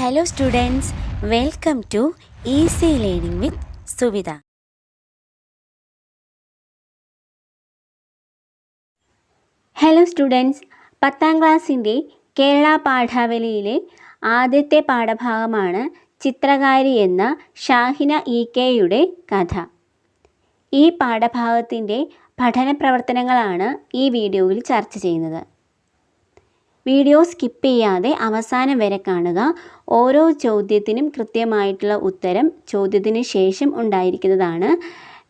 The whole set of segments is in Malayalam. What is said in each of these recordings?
Hello students welcome to easy learning with Suvitha hello students പത്താം ക്ലാസ്സിന്റെ കേരള പാഠാവലിയിലെ ആദ്യത്തെ പാഠഭാഗമാണ് ചിത്രകാരി എന്ന ഷാഹിന ഇ കെയുടെ കഥ. ഈ പാഠഭാഗത്തിന്റെ പഠന പ്രവർത്തനങ്ങളാണ് ഈ വീഡിയോയിൽ ചർച്ച ചെയ്യുന്നത്. വീഡിയോ സ്കിപ്പ് ചെയ്യാതെ അവസാനം വരെ കാണുക. ഓരോ ചോദ്യത്തിനും കൃത്യമായിട്ടുള്ള ഉത്തരം ചോദ്യത്തിന് ശേഷം ഉണ്ടായിരിക്കുന്നതാണ്.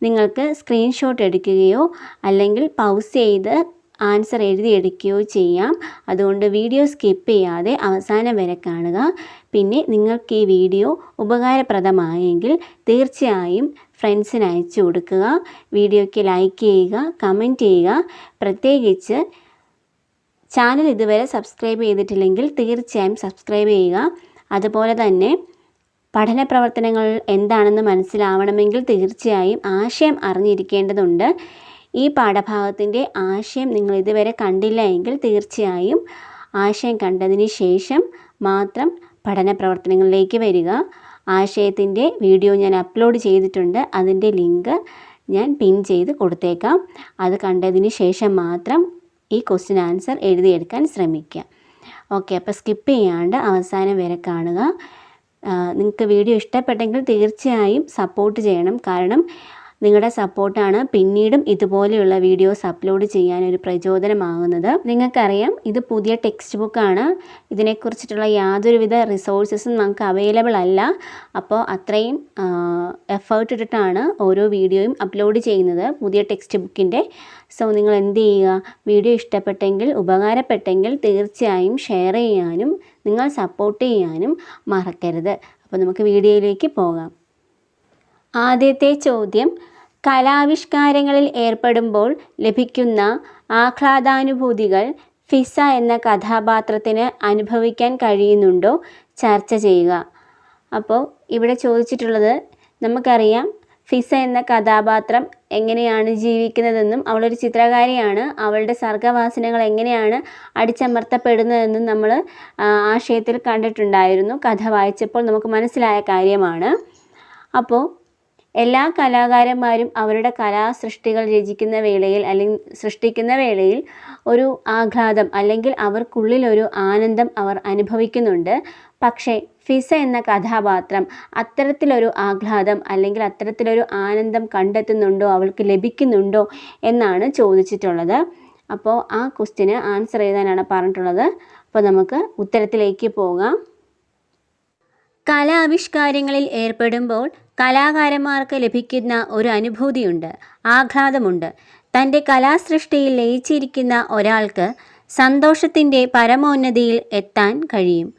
നിങ്ങൾക്ക് സ്ക്രീൻഷോട്ട് എടുക്കുകയോ അല്ലെങ്കിൽ പൗസ് ചെയ്ത് ആൻസർ എഴുതിയെടുക്കുകയോ ചെയ്യാം. അതുകൊണ്ട് വീഡിയോ സ്കിപ്പ് ചെയ്യാതെ അവസാനം വരെ കാണുക. പിന്നെ നിങ്ങൾക്ക് ഈ വീഡിയോ ഉപകാരപ്രദമായെങ്കിൽ തീർച്ചയായും ഫ്രണ്ട്സിന് അയച്ചു കൊടുക്കുക. വീഡിയോയ്ക്ക് ലൈക്ക് ചെയ്യുക കമന്റ് ചെയ്യുക. പ്രത്യേകിച്ച് ചാനൽ ഇതുവരെ സബ്സ്ക്രൈബ് ചെയ്തിട്ടില്ലെങ്കിൽ തീർച്ചയായും സബ്സ്ക്രൈബ് ചെയ്യുക. അതുപോലെ തന്നെ പഠന പ്രവർത്തനങ്ങൾ എന്താണെന്ന് മനസ്സിലാവണമെങ്കിൽ തീർച്ചയായും ആശയം അറിഞ്ഞിരിക്കേണ്ടതുണ്ട്. ഈ പാഠഭാഗത്തിന്റെ ആശയം നിങ്ങൾ ഇതുവരെ കണ്ടില്ല എങ്കിൽ തീർച്ചയായും ആശയം കണ്ടതിന് ശേഷം മാത്രം പഠന പ്രവർത്തനങ്ങളിലേക്ക് വരിക. ആശയത്തിന്റെ വീഡിയോ ഞാൻ അപ്ലോഡ് ചെയ്തിട്ടുണ്ട്. അതിന്റെ ലിങ്ക് ഞാൻ പിൻ ചെയ്ത് കൊടുത്തേക്കാം. അത് കണ്ടതിന് ശേഷം മാത്രം ഈ ക്വസ്റ്റ്യൻ ആൻസർ എഴുതിയെടുക്കാൻ ശ്രമിക്കുക. ഓക്കെ അപ്പോൾ സ്കിപ്പ് ചെയ്യാണ്ട് അവസാനം വരെ കാണുക. നിങ്ങൾക്ക് വീഡിയോ ഇഷ്ടപ്പെട്ടെങ്കിൽ തീർച്ചയായും സപ്പോർട്ട് ചെയ്യണം. കാരണം നിങ്ങളുടെ സപ്പോർട്ടാണ് പിന്നീടും ഇതുപോലെയുള്ള വീഡിയോസ് അപ്ലോഡ് ചെയ്യാൻ ഒരു പ്രചോദനമാകുന്നത്. നിങ്ങൾക്കറിയാം ഇത് പുതിയ ടെക്സ്റ്റ് ബുക്കാണ് ഇതിനെക്കുറിച്ചിട്ടുള്ള യാതൊരുവിധ റിസോഴ്സസും നമുക്ക് അവൈലബിൾ അല്ല. അപ്പോൾ അത്രയും എഫേർട്ട് ഇട്ടിട്ടാണ് ഓരോ വീഡിയോയും അപ്ലോഡ് ചെയ്യുന്നത് പുതിയ ടെക്സ്റ്റ് ബുക്കിന്റെ സോ നിങ്ങൾ എന്ത് ചെയ്യുക? വീഡിയോ ഇഷ്ടപ്പെട്ടെങ്കിൽ ഉപകാരപ്പെട്ടെങ്കിൽ തീർച്ചയായും ഷെയർ ചെയ്യാനും നിങ്ങൾ സപ്പോർട്ട് ചെയ്യാനും മറക്കരുത്. അപ്പോൾ നമുക്ക് വീഡിയോയിലേക്ക് പോകാം. ആദ്യത്തെ ചോദ്യം കലാവിഷ്കാരങ്ങളിൽ ഏർപ്പെടുമ്പോൾ ലഭിക്കുന്ന ആഹ്ലാദാനുഭൂതികൾ ഫിസ എന്ന കഥാപാത്രത്തിന് അനുഭവിക്കാൻ കഴിയുന്നുണ്ടോ? ചർച്ച ചെയ്യുക. അപ്പോൾ ഇവിടെ ചോദിച്ചിട്ടുള്ളത് നമുക്കറിയാം ഫിസ എന്ന കഥാപാത്രം എങ്ങനെയാണ് ജീവിക്കുന്നതെന്നും അവളൊരു ചിത്രകാരിയാണ് അവളുടെ സർഗവാസനകൾ എങ്ങനെയാണ് അടിച്ചമർത്തപ്പെടുന്നതെന്നും നമ്മൾ ആശയത്തിൽ കണ്ടിട്ടുണ്ടായിരുന്നു. കഥ വായിച്ചപ്പോൾ നമുക്ക് മനസ്സിലായ കാര്യമാണ്. അപ്പോൾ എല്ലാ കലാകാരന്മാരും അവരുടെ കലാസൃഷ്ടികൾ രചിക്കുന്ന വേളയിൽ അല്ലെങ്കിൽ സൃഷ്ടിക്കുന്ന വേളയിൽ ഒരു ആഘാതം അല്ലെങ്കിൽ അവർക്കുള്ളിലൊരു ആനന്ദം അവർ അനുഭവിക്കുന്നുണ്ട്. പക്ഷേ ഫിസ എന്ന കഥാപാത്രം അത്തരത്തിലൊരു ആഹ്ലാദം അല്ലെങ്കിൽ അത്തരത്തിലൊരു ആനന്ദം കണ്ടെത്തുന്നുണ്ടോ അവൾക്ക് ലഭിക്കുന്നുണ്ടോ എന്നാണ് ചോദിച്ചിട്ടുള്ളത്. അപ്പോൾ ആ ക്വസ്റ്റിന് ആൻസർ എഴുതാനാണ് പറഞ്ഞിട്ടുള്ളത്. അപ്പോൾ നമുക്ക് ഉത്തരത്തിലേക്ക് പോകാം. കലാവിഷ്കാരങ്ങളിൽ ഏർപ്പെടുമ്പോൾ കലാകാരന്മാർക്ക് ലഭിക്കുന്ന ഒരു അനുഭൂതിയുണ്ട് ആഹ്ലാദമുണ്ട്. തന്റെ കലാസൃഷ്ടിയിൽ ലയിച്ചിരിക്കുന്ന ഒരാൾക്ക് സന്തോഷത്തിന്റെ പരമോന്നതിയിൽ എത്താൻ കഴിയും.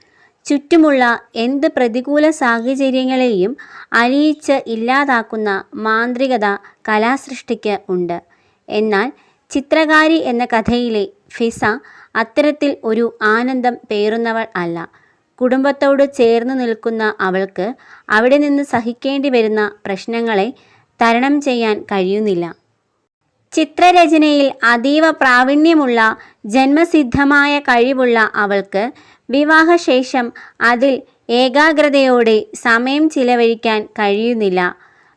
ചുറ്റുമുള്ള എന്ത് പ്രതികൂല സാഹചര്യങ്ങളെയും അലിയിച്ച് ഇല്ലാതാക്കുന്ന മാന്ത്രികത കലാസൃഷ്ടിക്ക് ഉണ്ട്. എന്നാൽ ചിത്രകാരി എന്ന കഥയിലെ ഫിസ അത്തരത്തിൽ ഒരു ആനന്ദം പേറുന്നവൾ അല്ല. കുടുംബത്തോട് ചേർന്ന് നിൽക്കുന്ന അവൾക്ക് അവിടെ നിന്ന് സഹിക്കേണ്ടി വരുന്ന പ്രശ്നങ്ങളെ തരണം ചെയ്യാൻ കഴിയുന്നില്ല. ചിത്രരചനയിൽ അതീവ പ്രാവീണ്യമുള്ള ജന്മസിദ്ധമായ കഴിവുള്ള അവൾക്ക് വിവാഹശേഷം അതിൽ ഏകാഗ്രതയോടെ സമയം ചിലവഴിക്കാൻ കഴിയുന്നില്ല.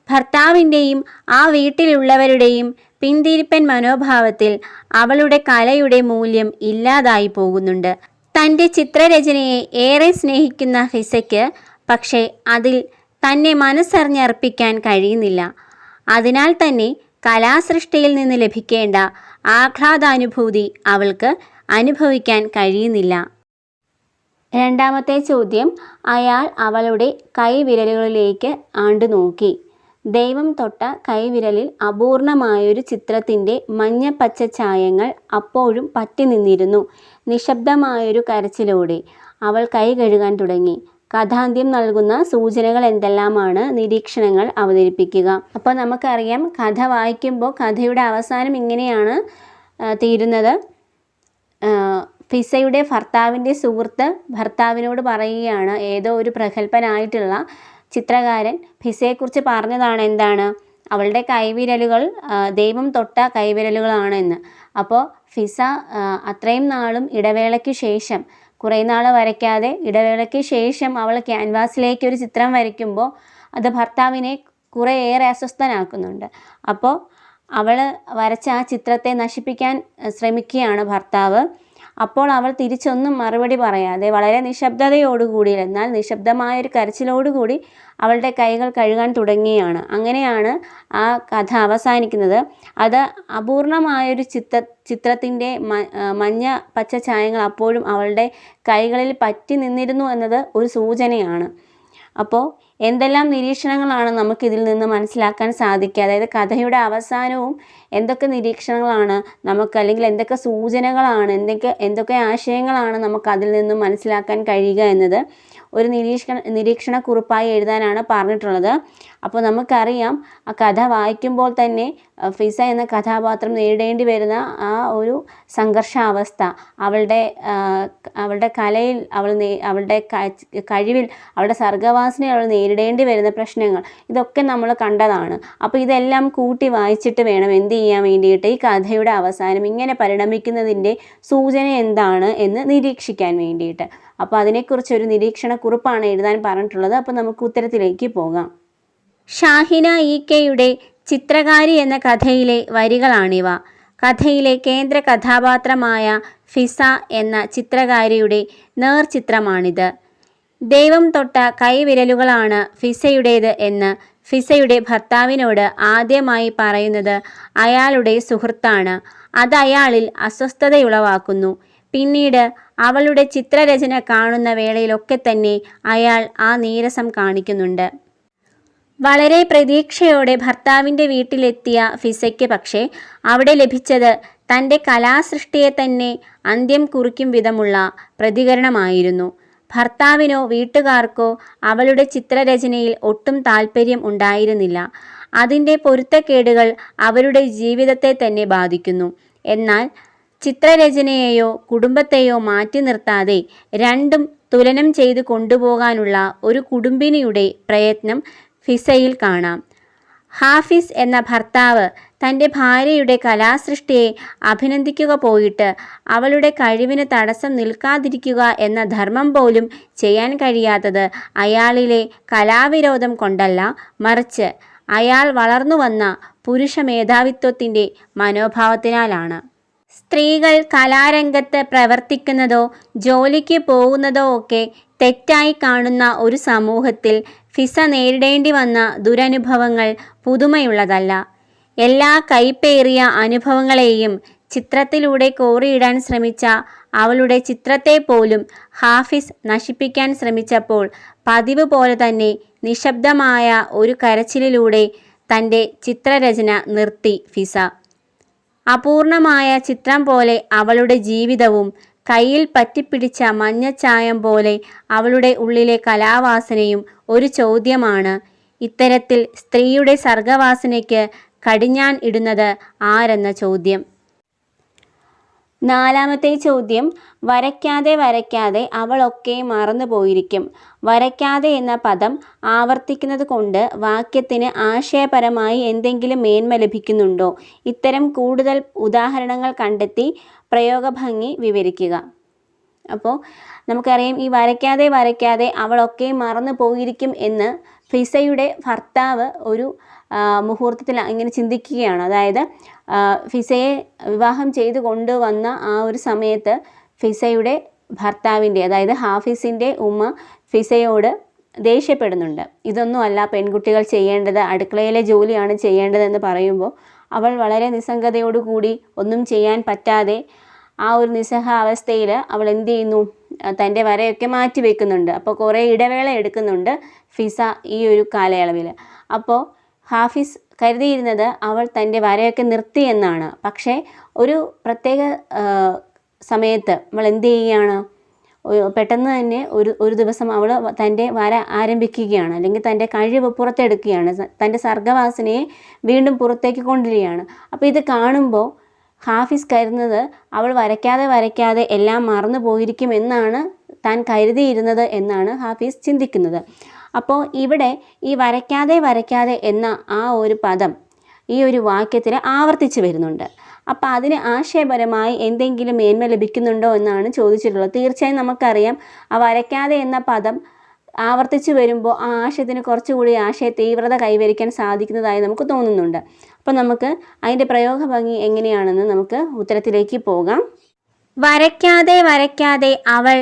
ഭർത്താവിന്റെയും ആ വീട്ടിലുള്ളവരുടെയും പിന്തിരിപ്പൻ മനോഭാവത്തിൽ അവളുടെ കലയുടെ മൂല്യം ഇല്ലാതായി പോകുന്നുണ്ട്. തന്റെ ചിത്രരചനയെ ഏറെ സ്നേഹിക്കുന്ന ഫിസയ്ക്ക് പക്ഷേ അതിൽ തന്നെ മനസ്സറിഞ്ഞർപ്പിക്കാൻ കഴിയുന്നില്ല. അതിനാൽ തന്നെ കലാസൃഷ്ടിയിൽ നിന്ന് ലഭിക്കേണ്ട ആഹ്ലാദാനുഭൂതി അവൾക്ക് അനുഭവിക്കാൻ കഴിയുന്നില്ല. രണ്ടാമത്തെ ചോദ്യം അയാൾ അവളുടെ കൈവിരലുകളിലേക്ക് ആണ്ടു നോക്കി ദൈവം തൊട്ട കൈവിരലിൽ അപൂർണമായൊരു ചിത്രത്തിന്റെ മഞ്ഞപ്പച്ച ഛായങ്ങൾ അപ്പോഴും പറ്റി നിന്നിരുന്നു നിശബ്ദമായൊരു കരച്ചിലോടെ അവൾ കൈ കഴുകാൻ തുടങ്ങി. കഥാന്ത്യം നൽകുന്ന സൂചനകൾ എന്തെല്ലാമാണ്? നിരീക്ഷണങ്ങൾ അവതരിപ്പിക്കുക. അപ്പോൾ നമുക്കറിയാം കഥ വായിക്കുമ്പോൾ കഥയുടെ അവസാനം ഇങ്ങനെയാണ് തീരുന്നത്. ഫിസയുടെ ഭർത്താവിന്റെ സുഹൃത്ത് ഭർത്താവിനോട് പറയുകയാണ് ഏതോ ഒരു പ്രഗത്ഭനായിട്ടുള്ള ചിത്രകാരൻ ഫിസയെക്കുറിച്ച് പറഞ്ഞതാണ് എന്താണ്? അവളുടെ കൈവിരലുകൾ ദൈവം തൊട്ട കൈവിരലുകളാണെന്ന്. അപ്പോൾ ഫിസ അത്രയും നാളും ഇടവേളയ്ക്ക് ശേഷം കുറേ നാൾ വരയ്ക്കാതെ ഇടവേളയ്ക്ക് ശേഷം അവൾ ക്യാൻവാസിലേക്ക് ഒരു ചിത്രം വരയ്ക്കുമ്പോൾ അത് ഭർത്താവിനെ കുറേയേറെ അസ്വസ്ഥനാക്കുന്നുണ്ട്. അപ്പോൾ അവൾ വരച്ച ആ ചിത്രത്തെ നശിപ്പിക്കാൻ ശ്രമിക്കുകയാണ് ഭർത്താവ്. അപ്പോൾ അവൾ തിരിച്ചൊന്നും മറുപടി പറയാതെ വളരെ നിശബ്ദതയോടുകൂടി എന്നാൽ നിശബ്ദമായ ഒരു കരച്ചിലോടുകൂടി അവളുടെ കൈകൾ കഴുകാൻ തുടങ്ങിയാണ്. അങ്ങനെയാണ് ആ കഥ അവസാനിക്കുന്നത്. അത് അപൂർണമായൊരു ചിത്ര ചിത്രത്തിന്റെ മഞ്ഞ പച്ച ചായങ്ങൾ അപ്പോഴും അവളുടെ കൈകളിൽ പറ്റി നിന്നിരുന്നു എന്നത് ഒരു സൂചനയാണ്. അപ്പോൾ എന്തെല്ലാം നിരീക്ഷണങ്ങളാണ് നമുക്കിതിൽ നിന്ന് മനസ്സിലാക്കാൻ സാധിക്കുക? അതായത് കഥയുടെ അവസാനവും എന്തൊക്കെ നിരീക്ഷണങ്ങളാണ് നമുക്ക് അല്ലെങ്കിൽ എന്തൊക്കെ സൂചനകളാണ് എന്തൊക്കെ എന്തൊക്കെ ആശയങ്ങളാണ് നമുക്ക് അതിൽ നിന്നും മനസ്സിലാക്കാൻ കഴിയുക എന്നത് ഒരു നിരീക്ഷണ നിരീക്ഷണക്കുറിപ്പായി എഴുതാനാണ് പറഞ്ഞിട്ടുള്ളത്. അപ്പോൾ നമുക്കറിയാം ആ കഥ വായിക്കുമ്പോൾ തന്നെ ഫിസ എന്ന കഥാപാത്രം നേരിടേണ്ടി വരുന്ന ആ ഒരു സംഘർഷാവസ്ഥ. അവളുടെ അവളുടെ കലയിൽ അവൾ അവളുടെ കഴിവിൽ അവളുടെ സർഗവാസനയിൽ അവൾ നേരിടേണ്ടി വരുന്ന പ്രശ്നങ്ങൾ ഇതൊക്കെ നമ്മൾ കണ്ടതാണ്. അപ്പോൾ ഇതെല്ലാം കൂട്ടി വായിച്ചിട്ട് വേണം എന്ത് ചെയ്യാൻ വേണ്ടിയിട്ട് ഈ കഥയുടെ അവസാനം ഇങ്ങനെ പരിണമിക്കുന്നതിന്റെ സൂചന എന്താണ് എന്ന് നിരീക്ഷിക്കാൻ വേണ്ടിയിട്ട്. അപ്പോൾ അതിനെക്കുറിച്ചൊരു നിരീക്ഷണക്കുറിപ്പാണ് എഴുതാൻ പറഞ്ഞിട്ടുള്ളത്. അപ്പോൾ നമുക്ക് ഉത്തരത്തിലേക്ക് പോകാം. ഷാഹിന ഇ കെയുടെ ചിത്രകാരി എന്ന കഥയിലെ വരികളാണിവ. കഥയിലെ കേന്ദ്ര കഥാപാത്രമായ ഫിസ എന്ന ചിത്രകാരിയുടെ നേർചിത്രമാണിത്. ദൈവം തൊട്ട കൈവിരലുകളാണ് ഫിസയുടേത് എന്ന് ഫിസയുടെ ഭർത്താവിനോട് ആദ്യമായി പറയുന്നത് അയാളുടെ സുഹൃത്താണ്. അത് അയാളിൽ അസ്വസ്ഥതയുളവാക്കുന്നു. പിന്നീട് അവളുടെ ചിത്രരചന കാണുന്ന വേളയിലൊക്കെ തന്നെ അയാൾ ആ നീരസം കാണിക്കുന്നുണ്ട്. വളരെ പ്രതീക്ഷയോടെ ഭർത്താവിന്റെ വീട്ടിലെത്തിയ ഫിസയ്ക്ക് പക്ഷേ അവിടെ ലഭിച്ചത് തന്റെ കലാസൃഷ്ടിയെ തന്നെ അന്ത്യം കുറിക്കും വിധമുള്ള പ്രതികരണമായിരുന്നു. ഭർത്താവിനോ വീട്ടുകാർക്കോ അവളുടെ ചിത്രരചനയിൽ ഒട്ടും താല്പര്യം ഉണ്ടായിരുന്നില്ല. അതിന്റെ പൊരുത്തക്കേടുകൾ അവരുടെ ജീവിതത്തെ തന്നെ ബാധിക്കുന്നു. എന്നാൽ ചിത്രരചനയെയോ കുടുംബത്തെയോ മാറ്റി നിർത്താതെ രണ്ടും തുലനം ചെയ്ത് കൊണ്ടുപോകാനുള്ള ഒരു കുടുംബിനിയുടെ പ്രയത്നം ഫിസയിൽ കാണാം. ഹാഫിസ് എന്ന ഭർത്താവ് തന്റെ ഭാര്യയുടെ കലാസൃഷ്ടിയെ അഭിനന്ദിക്കുക പോയിട്ട് അവളുടെ കഴിവിന് തടസ്സം നിൽക്കാതിരിക്കുക എന്ന ധർമ്മം പോലും ചെയ്യാൻ കഴിയാത്തത് അയാളിലെ കലാവിരോധം കൊണ്ടല്ല മറിച്ച് അയാൾ വളർന്നു വന്ന പുരുഷ മേധാവിത്വത്തിന്റെ മനോഭാവത്തിനാലാണ്. സ്ത്രീകൾ കലാരംഗത്ത് പ്രവർത്തിക്കുന്നതോ ജോലിക്ക് പോകുന്നതോ ഒക്കെ തെറ്റായി കാണുന്ന ഒരു സമൂഹത്തിൽ ഫിസ നേരിടേണ്ടി വന്ന ദുരനുഭവങ്ങൾ പുതുമയുള്ളതല്ല. എല്ലാ കൈപ്പേറിയ അനുഭവങ്ങളെയും ചിത്രത്തിലൂടെ കോറിയിടാൻ ശ്രമിച്ച അവളുടെ ചിത്രത്തെ പോലും ഹാഫിസ് നശിപ്പിക്കാൻ ശ്രമിച്ചപ്പോൾ പതിവ് പോലെ തന്നെ നിശബ്ദമായ ഒരു കരച്ചിലിലൂടെ തന്റെ ചിത്രരചന നിർത്തി ഫിസ. അപൂർണമായ ചിത്രം പോലെ അവളുടെ ജീവിതവും കയ്യിൽ പറ്റിപ്പിടിച്ച മഞ്ഞച്ചായം പോലെ അവളുടെ ഉള്ളിലെ കലാവാസനയും ഒരു ചോദ്യമാണ്. ഇത്തരത്തിൽ സ്ത്രീയുടെ സർഗവാസനയ്ക്ക് കടിഞ്ഞാൻ ഇടുന്നത് ആരെന്ന ചോദ്യം. നാലാമത്തെ ചോദ്യം വരയ്ക്കാതെ വരയ്ക്കാതെ അവളൊക്കെ മറന്നു പോയിരിക്കും വരയ്ക്കാതെ എന്ന പദം ആവർത്തിക്കുന്നത് കൊണ്ട് വാക്യത്തിന് ആശയപരമായി എന്തെങ്കിലും മേന്മ ലഭിക്കുന്നുണ്ടോ? ഇത്തരം കൂടുതൽ ഉദാഹരണങ്ങൾ കണ്ടെത്തി പ്രയോഗഭംഗി വിവരിക്കുക. അപ്പോൾ നമുക്കറിയാം ഈ വരയ്ക്കാതെ വരയ്ക്കാതെ അവളൊക്കെ മറന്നു പോയിരിക്കും എന്ന് ഫിസയുടെ ഭർത്താവ് ഒരു മുഹൂർത്തത്തിൽ ഇങ്ങനെ ചിന്തിക്കുകയാണ്. അതായത് ഫിസയെ വിവാഹം ചെയ്തു കൊണ്ടുവന്ന ആ ഒരു സമയത്ത് ഫിസയുടെ ഭർത്താവിന്റെ അതായത് ഹാഫിസിന്റെ ഉമ്മ ഫിസയോട് ദേഷ്യപ്പെടുന്നുണ്ട്. ഇതൊന്നുമല്ല പെൺകുട്ടികൾ ചെയ്യേണ്ടത് അടുക്കളയിലെ ജോലിയാണ് ചെയ്യേണ്ടതെന്ന് പറയുമ്പോൾ അവൾ വളരെ നിസ്സംഗതയോടുകൂടി ഒന്നും ചെയ്യാൻ പറ്റാതെ ആ ഒരു നിസ്സഹ അവസ്ഥയിൽ അവൾ എന്ത് ചെയ്യുന്നു? തന്റെ വരയൊക്കെ മാറ്റി വെക്കുന്നുണ്ട്. അപ്പോൾ കുറേ ഇടവേള എടുക്കുന്നുണ്ട് ഫിസ ഈ ഒരു കാലയളവിൽ. അപ്പോൾ ഹാഫിസ് കരുതിയിരുന്നത് അവൾ തന്റെ വരയൊക്കെ നിർത്തി എന്നാണ്. പക്ഷേ ഒരു പ്രത്യേക സമയത്ത് അവൾ എന്ത് ചെയ്യുകയാണ്? പെട്ടെന്ന് തന്നെ ഒരു ഒരു ദിവസം അവൾ തന്റെ വര ആരംഭിക്കുകയാണ്. അല്ലെങ്കിൽ തന്റെ കഴിവ് പുറത്തെടുക്കുകയാണ്. തന്റെ സർഗവാസനയെ വീണ്ടും പുറത്തേക്ക് കൊണ്ടുവരികയാണ്. അപ്പോൾ ഇത് കാണുമ്പോൾ ഹാഫിസ് കരുതുന്നത് അവൾ വരയ്ക്കാതെ വരയ്ക്കാതെ എല്ലാം മറന്നു പോയിരിക്കും എന്നാണ് താൻ കരുതിയിരുന്നത് എന്നാണ് ഹാഫിസ് ചിന്തിക്കുന്നത്. അപ്പോൾ ഇവിടെ ഈ വരയ്ക്കാതെ വരയ്ക്കാതെ എന്ന ആ ഒരു പദം ഈ ഒരു വാക്യത്തിൽ ആവർത്തിച്ച് വരുന്നുണ്ട്. അപ്പോൾ അതിന് ആശയപരമായി എന്തെങ്കിലും മേന്മ ലഭിക്കുന്നുണ്ടോ എന്നാണ് ചോദിച്ചിട്ടുള്ളത്. തീർച്ചയായും നമുക്കറിയാം. ആ വരയ്ക്കാതെ എന്ന പദം ആവർത്തിച്ചു വരുമ്പോൾ ആ ആശയത്തിന് കുറച്ചുകൂടി ആശയ തീവ്രത കൈവരിക്കാൻ സാധിക്കുന്നതായി നമുക്ക് തോന്നുന്നുണ്ട്. അപ്പോൾ നമുക്ക് അതിന്റെ പ്രയോഗ ഭംഗി എങ്ങനെയാണെന്ന് നമുക്ക് ഉത്തരത്തിലേക്ക് പോകാം. വരയ്ക്കാതെ വരയ്ക്കാതെ അവൾ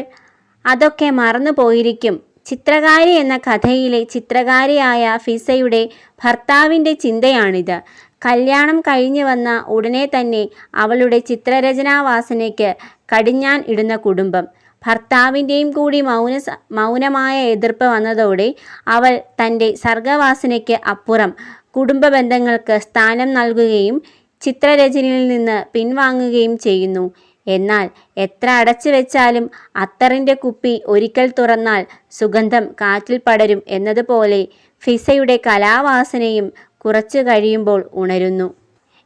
അതൊക്കെ മറന്നു പോയിരിക്കും. ചിത്രകാരി എന്ന കഥയിലെ ചിത്രകാരിയായ ഫിസയുടെ ഭർത്താവിന്റെ ചിന്തയാണിത്. കല്യാണം കഴിഞ്ഞു വന്ന ഉടനെ തന്നെ അവളുടെ ചിത്രരചനാവാസനയ്ക്ക് കടിഞ്ഞാൻ ഇടുന്ന കുടുംബം. ഭർത്താവിന്റെയും കൂടി മൗന മൗനമായ എതിർപ്പ് വന്നതോടെ അവൾ തന്റെ സർഗവാസനയ്ക്ക് അപ്പുറം കുടുംബ ബന്ധങ്ങൾക്ക് സ്ഥാനം നൽകുകയും ചിത്രരചനയിൽ നിന്ന് പിൻവാങ്ങുകയും ചെയ്യുന്നു. എന്നാൽ എത്ര അടച്ചു വെച്ചാലും അത്തറിന്റെ കുപ്പി ഒരിക്കൽ തുറന്നാൽ സുഗന്ധം കാറ്റിൽ പടരും എന്നതുപോലെ ഫിസയുടെ കലാവാസനയും കുറച്ചു കഴിയുമ്പോൾ ഉണരുന്നു.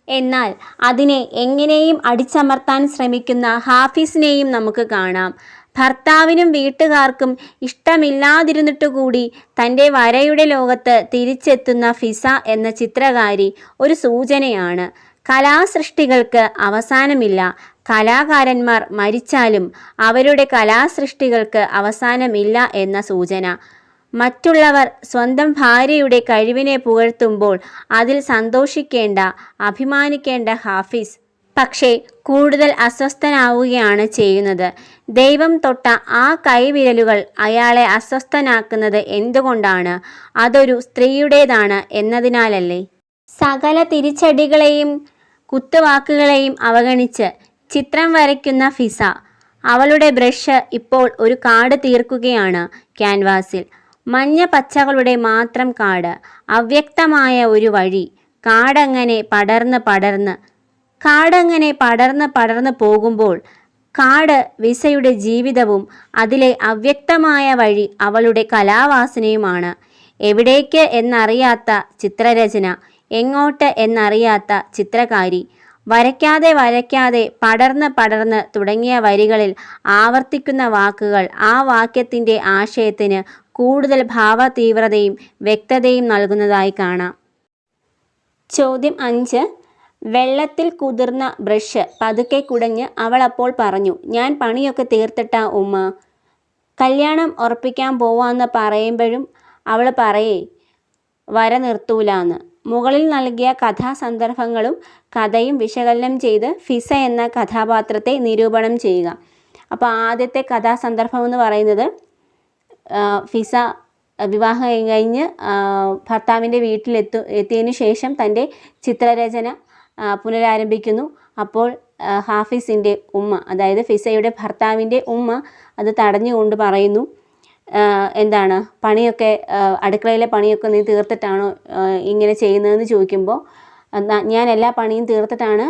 എന്നാൽ അതിനെ എങ്ങനെയും അടിച്ചമർത്താൻ ശ്രമിക്കുന്ന ഹാഫിസിനെയും നമുക്ക് കാണാം. ഭർത്താവിനും വീട്ടുകാർക്കും ഇഷ്ടമില്ലാതിരുന്നിട്ടുകൂടി തന്റെ വരയുടെ ലോകത്ത് തിരിച്ചെത്തുന്ന ഫിസ എന്ന ചിത്രകാരി ഒരു സൂചനയാണ്. കലാസൃഷ്ടികൾക്ക് അവസാനമില്ല. കലാകാരന്മാർ മരിച്ചാലും അവരുടെ കലാസൃഷ്ടികൾക്ക് അവസാനമില്ല എന്ന സൂചന. മറ്റുള്ളവർ സ്വന്തം ഭാര്യയുടെ കഴിവിനെ പുകഴ്ത്തുമ്പോൾ അതിൽ സന്തോഷിക്കേണ്ട അഭിമാനിക്കേണ്ട ഹാഫിസ്. പക്ഷേ കൂടുതൽ അസ്വസ്ഥനാവുകയാണ് ചെയ്യുന്നത്. ദൈവം തൊട്ട ആ കൈവിരലുകൾ അയാളെ അസ്വസ്ഥനാക്കുന്നത് എന്തുകൊണ്ടാണ്? അതൊരു സ്ത്രീയുടേതാണ് എന്നതിനാലല്ലേ? സകല തിരിച്ചടികളെയും കുത്തുവാക്കുകളെയും അവഗണിച്ച് ചിത്രം വരയ്ക്കുന്ന ഫിസ. അവളുടെ ബ്രഷ് ഇപ്പോൾ ഒരു കാട് തീർക്കുകയാണ് ക്യാൻവാസിൽ. മഞ്ഞ പച്ചകളുടെ മാത്രം കാട് അവ്യക്തമായ ഒരു വഴി. കാടങ്ങനെ പടർന്ന് പടർന്ന് കാടങ്ങനെ പടർന്ന് പടർന്ന് പോകുമ്പോൾ കാട് വിസയുടെ ജീവിതവും അതിലെ അവ്യക്തമായ വഴി അവളുടെ കലാവാസനയുമാണ്. എവിടേക്ക് എന്നറിയാത്ത ചിത്രരചന എങ്ങോട്ട് എന്നറിയാത്ത ചിത്രകാരി വരയ്ക്കാതെ വരയ്ക്കാതെ പടർന്ന് പടർന്ന് തുടങ്ങിയ വരികളിൽ ആവർത്തിക്കുന്ന വാക്കുകൾ ആ വാക്യത്തിന്റെ ആശയത്തിന് കൂടുതൽ ഭാവതീവ്രതയും വ്യക്തതയും നൽകുന്നതായി കാണാം. ചോദ്യം അഞ്ച്. വെള്ളത്തിൽ കുതിർന്ന ബ്രഷ് പതുക്കെ കുടഞ്ഞ് അവൾ അപ്പോൾ പറഞ്ഞു ഞാൻ പണിയൊക്കെ തീർത്തിട്ടാ ഉമ്മ. കല്യാണം ഉറപ്പിക്കാൻ പോവാന്ന് പറയുമ്പോഴും അവൾ പറയേ വര നിർത്തൂലാന്ന് മുകളിൽ നൽകിയ കഥാസന്ദർഭങ്ങളും കഥയും വിശകലനം ചെയ്ത് ഫിസ എന്ന കഥാപാത്രത്തെ നിരൂപണം ചെയ്യുക. അപ്പോൾ ആദ്യത്തെ കഥാസന്ദർഭം എന്ന് പറയുന്നത് ഫിസ വിവാഹം കഴിഞ്ഞ് ഭർത്താവിന്റെ വീട്ടിലെത്തു എത്തിയതിനു ശേഷം തന്റെ ചിത്രരചന പുനരാരംഭിക്കുന്നു. അപ്പോൾ ഹാഫിസിന്റെ ഉമ്മ അതായത് ഫിസയുടെ ഭർത്താവിന്റെ ഉമ്മ അത് തടഞ്ഞുകൊണ്ട് പറയുന്നു എന്താണ് പണിയൊക്കെ അടുക്കളയിലെ പണിയൊക്കെ നീ തീർത്തിട്ടാണോ ഇങ്ങനെ ചെയ്യുന്നതെന്ന് ചോദിക്കുമ്പോൾ ഞാൻ എല്ലാ പണിയും തീർത്തിട്ടാണ്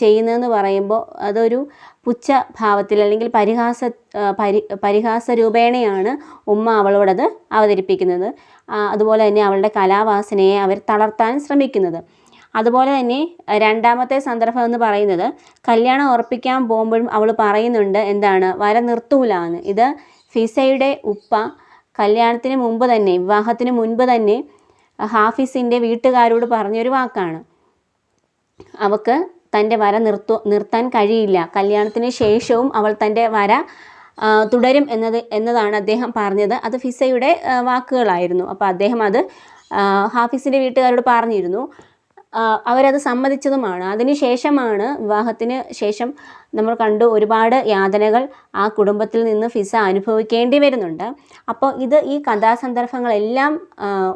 ചെയ്യുന്നതെന്ന് പറയുമ്പോൾ അതൊരു പുച്ഛ ഭാവത്തിൽ അല്ലെങ്കിൽ പരിഹാസ പരി പരിഹാസ രൂപേണയാണ് ഉമ്മ അവളോടത് അവതരിപ്പിക്കുന്നത്. അതുപോലെ തന്നെ അവളുടെ കലാവാസനയെ അവർ തളർത്താൻ ശ്രമിക്കുന്നത്. അതുപോലെ തന്നെ രണ്ടാമത്തെ സന്ദർഭം എന്ന് പറയുന്നത് കല്യാണം ഉറപ്പിക്കാൻ പോകുമ്പോഴും അവൾ പറയുന്നുണ്ട് എന്താണ് വര നിർത്തൂല എന്ന് ഇത് ഫിസയുടെ ഉപ്പ കല്യാണത്തിന് മുമ്പ് തന്നെ വിവാഹത്തിന് മുൻപ് തന്നെ ഹാഫിസിന്റെ വീട്ടുകാരോട് പറഞ്ഞൊരു വാക്കാണ്. അവൾക്ക് തന്റെ വര നിർത്തു നിർത്താൻ കഴിയില്ല. കല്യാണത്തിന് ശേഷവും അവൾ തന്റെ വര തുടരും എന്നത് എന്നതാണ് അദ്ദേഹം പറഞ്ഞത്. അത് ഫിസയുടെ വാക്കുകളായിരുന്നു. അപ്പോൾ അദ്ദേഹം അത് ഹാഫിസിന്റെ വീട്ടുകാരോട് പറഞ്ഞിരുന്നു. അവരത് സമ്മതിച്ചതുമാണ്. അതിനുശേഷമാണ് വിവാഹത്തിന് ശേഷം നമ്മൾ കണ്ടു ഒരുപാട് യാതനകൾ ആ കുടുംബത്തിൽ നിന്ന് ഫിസ അനുഭവിക്കേണ്ടി വരുന്നുണ്ട്. അപ്പോൾ ഇത് ഈ കഥാസന്ദർഭങ്ങളെല്ലാം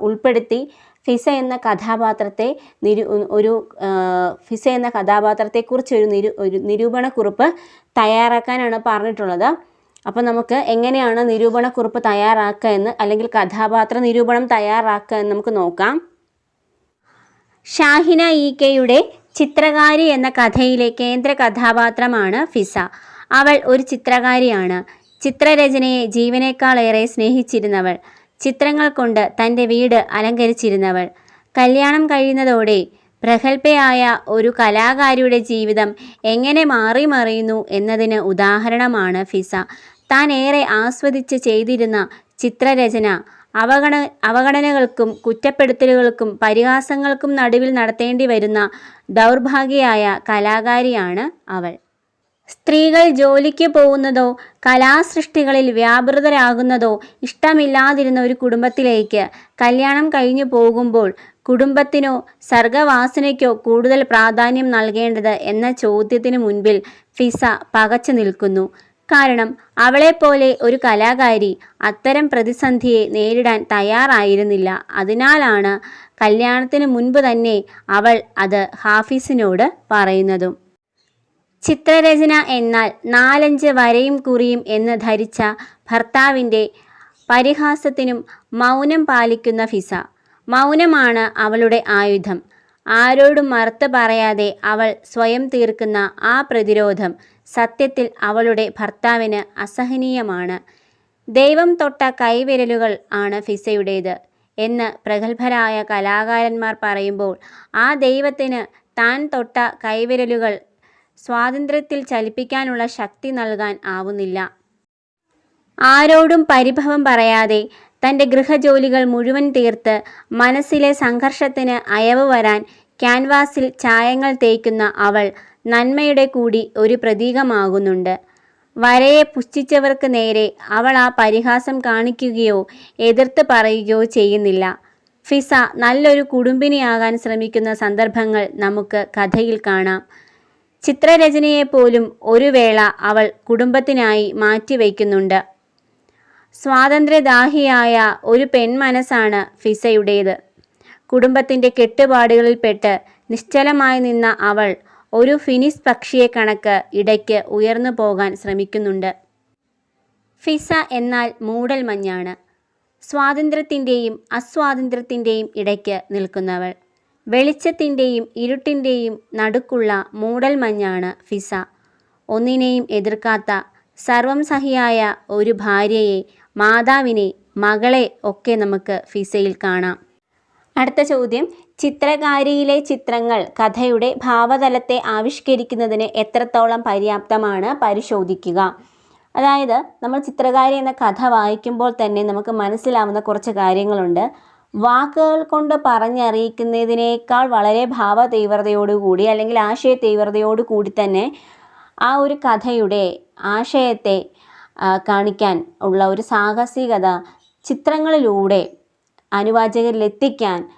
ഉൾപ്പെടുത്തി ഫിസ എന്ന കഥാപാത്രത്തെ നിരു ഒരു ഫിസ എന്ന കഥാപാത്രത്തെക്കുറിച്ച് ഒരു നിരു ഒരു നിരൂപണക്കുറിപ്പ് തയ്യാറാക്കാനാണ് പറഞ്ഞിട്ടുള്ളത്. അപ്പോൾ നമുക്ക് എങ്ങനെയാണ് നിരൂപണക്കുറിപ്പ് തയ്യാറാക്കുക എന്ന് അല്ലെങ്കിൽ കഥാപാത്ര നിരൂപണം തയ്യാറാക്കുക എന്ന് നമുക്ക് നോക്കാം. ഷാഹിന ഇ കെയുടെ ചിത്രകാരി എന്ന കഥയിലെ കേന്ദ്ര കഥാപാത്രമാണ് ഫിസ. അവൾ ഒരു ചിത്രകാരിയാണ്. ചിത്രരചനയെ ജീവനേക്കാളേറെ സ്നേഹിച്ചിരുന്നവൾ. ചിത്രങ്ങൾ കൊണ്ട് തന്റെ വീട് അലങ്കരിച്ചിരുന്നവൾ. കല്യാണം കഴിയുന്നതോടെ പ്രഗത്ഭയായ ഒരു കലാകാരിയുടെ ജീവിതം എങ്ങനെ മാറി മറിയുന്നു എന്നതിന് ഉദാഹരണമാണ് ഫിസ. താൻ ഏറെ ആസ്വദിച്ച് ചെയ്തിരുന്ന ചിത്രരചന അവഗണ അവഗണനകൾക്കും കുറ്റപ്പെടുത്തലുകൾക്കും പരിഹാസങ്ങൾക്കും നടുവിൽ നടത്തേണ്ടി വരുന്ന ദൗർഭാഗ്യയായ കലാകാരിയാണ് അവൾ. സ്ത്രീകൾ ജോലിക്ക് പോകുന്നതോ കലാസൃഷ്ടികളിൽ വ്യാപൃതരാകുന്നതോ ഇഷ്ടമില്ലാതിരുന്ന ഒരു കുടുംബത്തിലേക്ക് കല്യാണം കഴിഞ്ഞു പോകുമ്പോൾ കുടുംബത്തിനോ സർഗവാസനയ്ക്കോ കൂടുതൽ പ്രാധാന്യം നൽകേണ്ടത് എന്ന ചോദ്യത്തിന് മുൻപിൽ ഫിസ പകച്ചു നിൽക്കുന്നു. കാരണം അവളെപ്പോലെ ഒരു കലാകാരി അത്തരം പ്രതിസന്ധിയെ നേരിടാൻ തയ്യാറായിരുന്നില്ല. അതിനാലാണ് കല്യാണത്തിന് മുൻപ് തന്നെ അവൾ അത് ഹാഫിസിനോട് പറയുന്നതും. ചിത്രരചന എന്നാൽ നാലഞ്ച് വരയും കുറിയും എന്ന് ധരിച്ച ഭർത്താവിന്റെ പരിഹാസത്തിനും മൗനം പാലിക്കുന്ന ഫിസ. മൗനമാണ് അവളുടെ ആയുധം. ആരോടും മറുത്ത് പറയാതെ അവൾ സ്വയം തീർക്കുന്ന ആ പ്രതിരോധം സത്യത്തിൽ അവളുടെ ഭർത്താവിന് അസഹനീയമാണ്. ദൈവം തൊട്ട കൈവിരലുകൾ ആണ് ഫിസയുടേത് എന്ന് പ്രഗത്ഭരായ കലാകാരന്മാർ പറയുമ്പോൾ ആ ദൈവത്തിന് താൻ തൊട്ട കൈവിരലുകൾ സ്വാതന്ത്ര്യത്തിൽ ചലിപ്പിക്കാനുള്ള ശക്തി നൽകാൻ ആവുന്നില്ല. ആരോടും പരിഭവം പറയാതെ തന്റെ ഗൃഹജോലികൾ മുഴുവൻ തീർത്ത് മനസ്സിലെ സംഘർഷത്തിന് അയവ് വരാൻ ക്യാൻവാസിൽ ചായങ്ങൾ തേക്കുന്ന അവൾ നന്മയുടെ കൂടി ഒരു പ്രതീകമാകുന്നുണ്ട്. വരയെ പുഷ്ടിച്ചവർക്ക് നേരെ അവൾ ആ പരിഹാസം കാണിക്കുകയോ എതിർത്ത് പറയുകയോ ചെയ്യുന്നില്ല. ഫിസ നല്ലൊരു കുടുംബിനിയാകാൻ ശ്രമിക്കുന്ന സന്ദർഭങ്ങൾ നമുക്ക് കഥയിൽ കാണാം. ചിത്രരചനയെപ്പോലും ഒരു വേള അവൾ കുടുംബത്തിനായി മാറ്റിവെക്കുന്നുണ്ട്. സ്വാതന്ത്ര്യദാഹിയായ ഒരു പെൺമനസ്സാണ് ഫിസയുടേത്. കുടുംബത്തിന്റെ കെട്ടുപാടുകളിൽപ്പെട്ട് നിശ്ചലമായി നിന്ന അവൾ ഒരു ഫിനിസ് പക്ഷിയെ കണക്ക് ഇടയ്ക്ക് ഉയർന്നു പോകാൻ ശ്രമിക്കുന്നുണ്ട്. ഫിസ എന്നാൽ മൂടൽ മഞ്ഞാണ് സ്വാതന്ത്ര്യത്തിന്റെയും അസ്വാതന്ത്ര്യത്തിന്റെയും ഇടയ്ക്ക് നിൽക്കുന്നവൾ. വെളിച്ചത്തിന്റെയും ഇരുട്ടിന്റെയും നടുക്കുള്ള മൂടൽമഞ്ഞാണ് ഫിസ. ഒന്നിനെയും എതിർക്കാത്ത സർവം സഹിയായ ഒരു ഭാര്യയെ മാതാവിനെ മകളെ ഒക്കെ നമുക്ക് ഫിസയിൽ കാണാം. അടുത്ത ചോദ്യം. ചിത്രകാരിയിലെ ചിത്രങ്ങൾ കഥയുടെ ഭാവതലത്തെ ആവിഷ്കരിക്കുന്നതിന് എത്രത്തോളം പര്യാപ്തമാണ് പരിശോധിക്കുക. അതായത് നമ്മൾ ചിത്രകാരി എന്ന കഥ വായിക്കുമ്പോൾ തന്നെ നമുക്ക് മനസ്സിലാവുന്ന കുറച്ച് കാര്യങ്ങളുണ്ട്. വാക്കുകൾ കൊണ്ട് പറഞ്ഞറിയിക്കുന്നതിനേക്കാൾ വളരെ ഭാവ തീവ്രതയോടുകൂടി അല്ലെങ്കിൽ ആശയ തീവ്രതയോടുകൂടി തന്നെ ആ ഒരു കഥയുടെ ആശയത്തെ കാണിക്കാൻ ഉള്ള ഒരു സാഹസികത ചിത്രങ്ങളിലൂടെ അനുവാചകരിലെത്തിക്കാൻ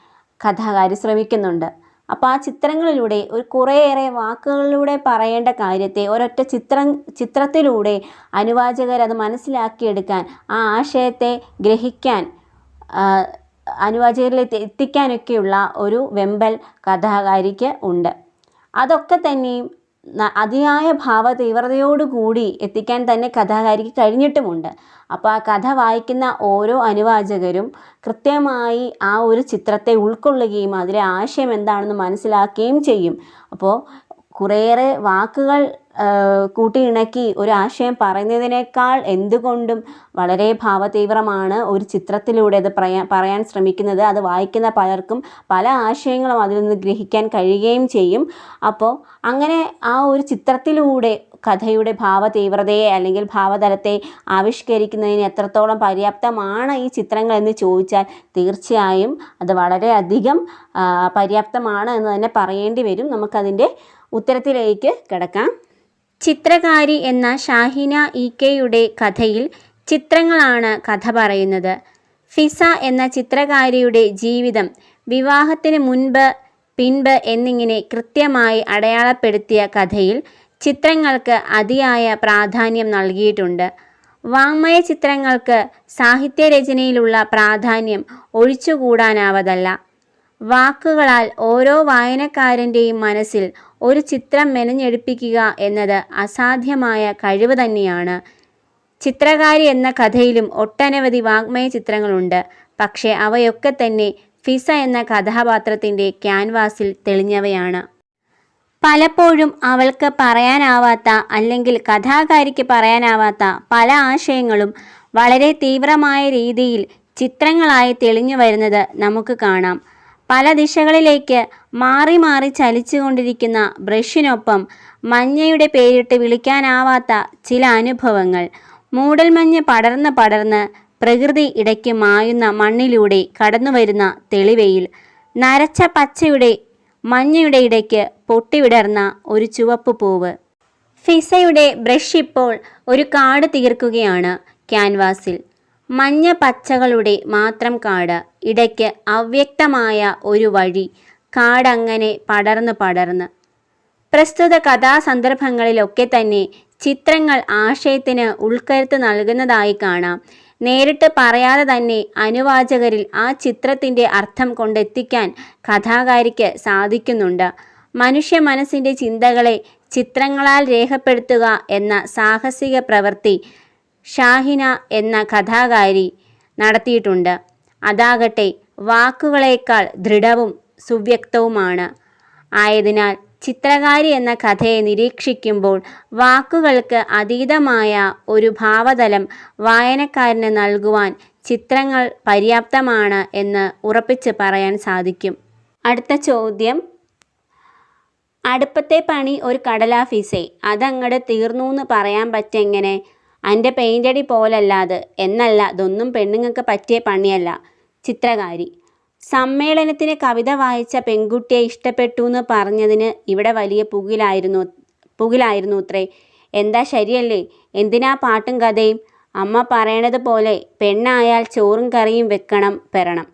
കഥാകാരി ശ്രമിക്കുന്നുണ്ട്. അപ്പോൾ ആ ചിത്രങ്ങളിലൂടെ ഒരു കുറേയേറെ വാക്കുകളിലൂടെ പറയേണ്ട കാര്യത്തെ ഒരൊറ്റ ചിത്രം ചിത്രത്തിലൂടെ അനുവാചകർ അത് മനസ്സിലാക്കിയെടുക്കാൻ ആ ആശയത്തെ ഗ്രഹിക്കാൻ അനുവാചകരിലേക്ക് എത്തിക്കാനൊക്കെയുള്ള ഒരു വെമ്പൽ കഥാകാരിക്ക് ഉണ്ട്. അതൊക്കെ തന്നെയും അതിയായ ഭാവ തീവ്രതയോടുകൂടി എത്തിക്കാൻ തന്നെ കഥാകാരിക്ക് കഴിഞ്ഞിട്ടുമുണ്ട്. അപ്പോൾ ആ കഥ വായിക്കുന്ന ഓരോ അനുവാചകരും കൃത്യമായി ആ ഒരു ചിത്രത്തെ ഉൾക്കൊള്ളുകയും അതിലെ ആശയം എന്താണെന്ന് മനസ്സിലാക്കുകയും ചെയ്യും. അപ്പോൾ കുറേയേറെ വാക്കുകൾ കൂട്ടിയിണക്കി ഒരു ആശയം പറയുന്നതിനേക്കാൾ എന്തുകൊണ്ടും വളരെ ഭാവതീവ്രമാണ് ഒരു ചിത്രത്തിലൂടെ അത് പറയാൻ പറയാൻ ശ്രമിക്കുന്നത്. അത് വായിക്കുന്ന പലർക്കും പല ആശയങ്ങളും അതിൽ നിന്ന് ഗ്രഹിക്കാൻ കഴിയുകയും ചെയ്യും. അപ്പോൾ അങ്ങനെ ആ ഒരു ചിത്രത്തിലൂടെ കഥയുടെ ഭാവതീവ്രതയെ അല്ലെങ്കിൽ ഭാവതലത്തെ ആവിഷ്കരിക്കുന്നതിന് എത്രത്തോളം പര്യാപ്തമാണ് ഈ ചിത്രങ്ങൾ എന്ന് ചോദിച്ചാൽ തീർച്ചയായും അത് വളരെയധികം പര്യാപ്തമാണ് എന്ന് തന്നെ പറയേണ്ടി വരും. നമുക്കതിന്റെ ഉത്തരത്തിലേക്ക് കിടക്കാം. ചിത്രകാരി എന്ന ഷാഹിന ഇ കെയുടെ കഥയിൽ ചിത്രങ്ങളാണ് കഥ പറയുന്നത്. ഫിസ എന്ന ചിത്രകാരിയുടെ ജീവിതം വിവാഹത്തിന് മുൻപ് പിൻപ് എന്നിങ്ങനെ കൃത്യമായി അടയാളപ്പെടുത്തിയ കഥയിൽ ചിത്രങ്ങൾക്ക് അതിയായ പ്രാധാന്യം നൽകിയിട്ടുണ്ട്. വാങ്മയ ചിത്രങ്ങൾക്ക് സാഹിത്യരചനയിലുള്ള പ്രാധാന്യം ഒഴിച്ചുകൂടാനാവതല്ല. വാക്കുകളാൽ ഓരോ വായനക്കാരന്റെയും മനസ്സിൽ ഒരു ചിത്രം മെനഞ്ഞെടുപ്പിക്കുക എന്നത് അസാധ്യമായ കഴിവ് തന്നെയാണ്. ചിത്രകാരി എന്ന കഥയിലും ഒട്ടനവധി വാഗ്മയ ചിത്രങ്ങളുണ്ട്. പക്ഷേ അവയൊക്കെ തന്നെ ഫിസ എന്ന കഥാപാത്രത്തിന്റെ ക്യാൻവാസിൽ തെളിഞ്ഞവയാണ്. പലപ്പോഴും അവൾക്ക് പറയാനാവാത്ത അല്ലെങ്കിൽ കഥാകാരിക്ക് പറയാനാവാത്ത പല ആശയങ്ങളും വളരെ തീവ്രമായ രീതിയിൽ ചിത്രങ്ങളായി തെളിഞ്ഞു വരുന്നത് നമുക്ക് കാണാം. പല ദിശകളിലേക്ക് മാറി മാറി ചലിച്ചുകൊണ്ടിരിക്കുന്ന ബ്രഷിനൊപ്പം മഞ്ഞയുടെ പേരിട്ട് വിളിക്കാനാവാത്ത ചില അനുഭവങ്ങൾ. മൂടൽമഞ്ഞ് പടർന്ന് പടർന്ന് പ്രകൃതി ഇടയ്ക്ക് മായുന്ന മണ്ണിലൂടെ കടന്നുവരുന്ന തെളിവയിൽ നരച്ച പച്ചയുടെ മഞ്ഞയുടെ ഇടയ്ക്ക് പൊട്ടിവിടർന്ന ഒരു ചുവപ്പ് പൂവ്. ഫിസയുടെ ബ്രഷ് ഇപ്പോൾ ഒരു കാട് തീർക്കുകയാണ് ക്യാൻവാസിൽ. മഞ്ഞ പച്ചകളുടെ മാത്രം കാട് ഇടയ്ക്ക് അവ്യക്തമായ ഒരു വഴി കാടങ്ങനെ പടർന്ന് പടർന്ന്. പ്രസ്തുത കഥാസന്ദർഭങ്ങളിലൊക്കെ തന്നെ ചിത്രങ്ങൾ ആശയത്തിന് ഉൾക്കരുത്ത് നൽകുന്നതായി കാണാം. നേരിട്ട് പറയാതെ തന്നെ അനുവാചകരിൽ ആ ചിത്രത്തിന്റെ അർത്ഥം കൊണ്ടെത്തിക്കാൻ കഥാകാരിക്ക് സാധിക്കുന്നുണ്ട്. മനുഷ്യ മനസ്സിന്റെ ചിന്തകളെ ചിത്രങ്ങളാൽ രേഖപ്പെടുത്തുക എന്ന സാഹസിക പ്രവൃത്തി ഷാഹിന എന്ന കഥാകാരി നടത്തിയിട്ടുണ്ട്. അതാകട്ടെ വാക്കുകളേക്കാൾ ദൃഢവും സുവ്യക്തവുമാണ്. ആയതിനാൽ ചിത്രകാരി എന്ന കഥയെ നിരീക്ഷിക്കുമ്പോൾ വാക്കുകൾക്ക് അതീതമായ ഒരു ഭാവതലം വായനക്കാരന് നൽകുവാൻ ചിത്രങ്ങൾ പര്യാപ്തമാണ് എന്ന് ഉറപ്പിച്ച് പറയാൻ സാധിക്കും. അടുത്ത ചോദ്യം. അടുപ്പത്തെ പണി ഒരു കടലാഫീസേ. അതങ്ങട് തീർന്നു എന്ന് പറയാൻ പറ്റെങ്ങനെ? എന്റെ പെയിന്റടി പോലല്ലാത് എന്നല്ല ഇതൊന്നും പെണ്ണുങ്ങൾക്ക് പറ്റിയ പണിയല്ല. ചിത്രകാരി. സമ്മേളനത്തിന് കവിത വായിച്ച പെൺകുട്ടിയെ ഇഷ്ടപ്പെട്ടു എന്ന് പറഞ്ഞതിന് ഇവിടെ വലിയ പുകിലായിരുന്നു പുകിലായിരുന്നു അത്രേ എന്താ ശരിയല്ലേ? എന്തിനാ പാട്ടും കഥയും? അമ്മ പറയണത് പോലെ പെണ്ണായാൽ ചോറും കറിയും വെക്കണം പെറണം.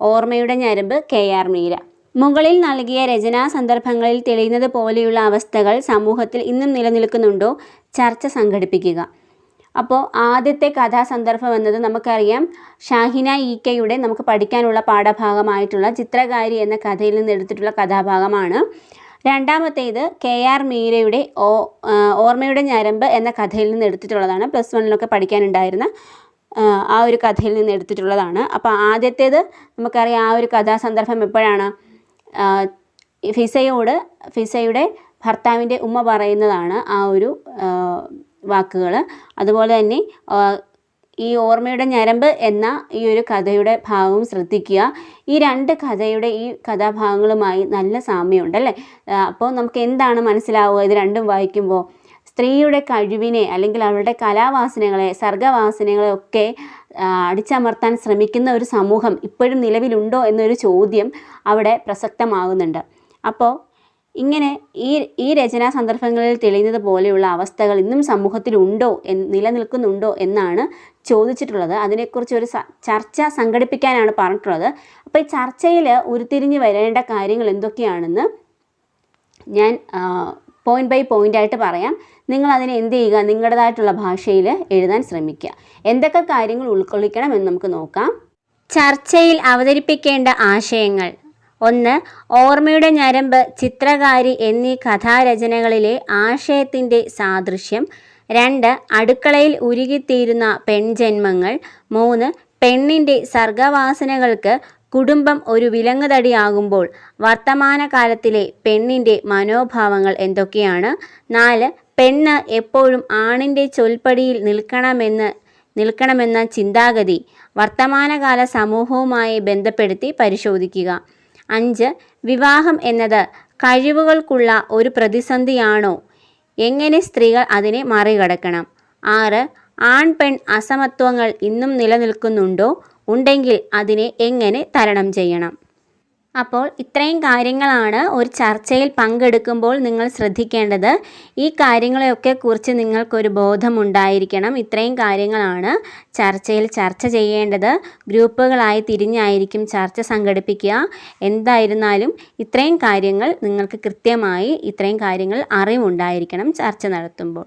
ഓർമ്മയുടെ ഞരമ്പ് കെ ആർ മീര. മുകളിൽ നൽകിയ രചനാ സന്ദർഭങ്ങളിൽ തെളിയുന്നത് പോലെയുള്ള അവസ്ഥകൾ സമൂഹത്തിൽ ഇന്നും നിലനിൽക്കുന്നുണ്ടോ? ചർച്ച സംഘടിപ്പിക്കുക. അപ്പോൾ ആദ്യത്തെ കഥാസന്ദർഭം എന്നത് നമുക്കറിയാം. ഷാഹിന ഇ കെയുടെ നമുക്ക് പഠിക്കാനുള്ള പാഠഭാഗമായിട്ടുള്ള ചിത്രകാരി എന്ന കഥയിൽ നിന്ന് എടുത്തിട്ടുള്ള കഥാഭാഗമാണ്. രണ്ടാമത്തേത് കെ ആർ മീരയുടെ ഓ ഓർമ്മയുടെ ഞരമ്പ് എന്ന കഥയിൽ നിന്ന് എടുത്തിട്ടുള്ളതാണ്. പ്ലസ് വണ്ണിലൊക്കെ പഠിക്കാനുണ്ടായിരുന്ന ആ, ഒരു കഥയിൽ നിന്ന് എടുത്തിട്ടുള്ളതാണ്. അപ്പോൾ ആദ്യത്തേത് നമുക്കറിയാം ആ ഒരു കഥാസന്ദർഭം എപ്പോഴാണ്? ഫിസയോട് ഫിസയുടെ ഭർത്താവിന്റെ ഉമ്മ പറയുന്നതാണ് ആ ഒരു വാക്കുകൾ അതുപോലെ തന്നെ ഈ ഓർമ്മയുടെ ഞരമ്പ് എന്ന ഈ ഒരു കഥയുടെ ഭാഗവും ശ്രദ്ധിക്കുക. ഈ രണ്ട് കഥയുടെ ഈ കഥാഭാഗങ്ങളുമായി നല്ല സാമ്യമുണ്ട് അല്ലേ? അപ്പോൾ നമുക്ക് എന്താണ് മനസ്സിലാവുക? ഇത് രണ്ടും വായിക്കുമ്പോൾ സ്ത്രീയുടെ കഴിവിനെ അല്ലെങ്കിൽ അവരുടെ കലാവാസനകളെ സർഗവാസനകളെ ഒക്കെ അടിച്ചമർത്താൻ ശ്രമിക്കുന്ന ഒരു സമൂഹം ഇപ്പോഴും നിലവിലുണ്ടോ എന്നൊരു ചോദ്യം അവിടെ പ്രസക്തമാകുന്നുണ്ട്. അപ്പോൾ ഇങ്ങനെ ഈ ഈ രചനാ സന്ദർഭങ്ങളിൽ തെളിയുന്നത് പോലെയുള്ള അവസ്ഥകൾ ഇന്നും സമൂഹത്തിലുണ്ടോ എന്ന് നിലനിൽക്കുന്നുണ്ടോ എന്നാണ് ചോദിച്ചിട്ടുള്ളത്. അതിനെക്കുറിച്ച് ഒരു ചർച്ച സംഘടിപ്പിക്കാനാണ് പറഞ്ഞിട്ടുള്ളത്. അപ്പോൾ ഈ ചർച്ചയിൽ ഉരുത്തിരിഞ്ഞ് വരേണ്ട കാര്യങ്ങൾ എന്തൊക്കെയാണെന്ന് ഞാൻ പോയിന്റ് ബൈ പോയിന്റ് ആയിട്ട് പറയാം. നിങ്ങൾ അതിനെ എന്ത് ചെയ്യുക നിങ്ങളുടേതായിട്ടുള്ള ഭാഷയിൽ എഴുതാൻ ശ്രമിക്കുക. എന്തൊക്കെ കാര്യങ്ങൾ ഉൾക്കൊള്ളിക്കണം എന്ന് നമുക്ക് നോക്കാം. ചർച്ചയിൽ അവതരിപ്പിക്കേണ്ട ആശയങ്ങൾ. ഒന്ന് ഓർമ്മയുടെ ഞരമ്പ് ചിത്രകാരി എന്നീ കഥാരചനകളിലെ ആശയത്തിന്റെ സാദൃശ്യം. രണ്ട് അടുക്കളയിൽ ഉരുകിത്തീരുന്ന പെൺജന്മങ്ങൾ. മൂന്ന് പെണ്ണിന്റെ സർഗവാസനകൾക്ക് കുടുംബം ഒരു വിലങ്ങുതടിയാകുമ്പോൾ വർത്തമാനകാലത്തിലെ പെണ്ണിന്റെ മനോഭാവങ്ങൾ എന്തൊക്കെയാണ്? നാല് പെണ്ണ് എപ്പോഴും ആണിന്റെ ചൊൽപ്പടിയിൽ നിൽക്കണമെന്ന് നിൽക്കണമെന്ന ചിന്താഗതി വർത്തമാനകാല സമൂഹവുമായി ബന്ധപ്പെടുത്തി പരിശോധിക്കുക. അഞ്ച് വിവാഹം എന്നത് കഴിവുകൾക്കുള്ള ഒരു പ്രതിസന്ധിയാണോ? എങ്ങനെ സ്ത്രീകൾ അതിനെ മറികടക്കണം? ആറ് ആൺ പെൺ അസമത്വങ്ങൾ ഇന്നും നിലനിൽക്കുന്നുണ്ടോ? ഉണ്ടെങ്കിൽ അതിനെ എങ്ങനെ തരണം ചെയ്യണം? അപ്പോൾ ഇത്രയും കാര്യങ്ങളാണ് ഒരു ചർച്ചയിൽ പങ്കെടുക്കുമ്പോൾ നിങ്ങൾ ശ്രദ്ധിക്കേണ്ടത്. ഈ കാര്യങ്ങളെയൊക്കെ കുറിച്ച് നിങ്ങൾക്കൊരു ബോധമുണ്ടായിരിക്കണം. ഇത്രയും കാര്യങ്ങളാണ് ചർച്ചയിൽ ചർച്ച ചെയ്യേണ്ടത്. ഗ്രൂപ്പുകളായി തിരിഞ്ഞായിരിക്കും ചർച്ച സംഘടിപ്പിക്കുക. എന്തായിരുന്നാലും ഇത്രയും കാര്യങ്ങൾ നിങ്ങൾക്ക് കൃത്യമായി ഇത്രയും കാര്യങ്ങൾ അറിവുണ്ടായിരിക്കണം ചർച്ച നടത്തുമ്പോൾ.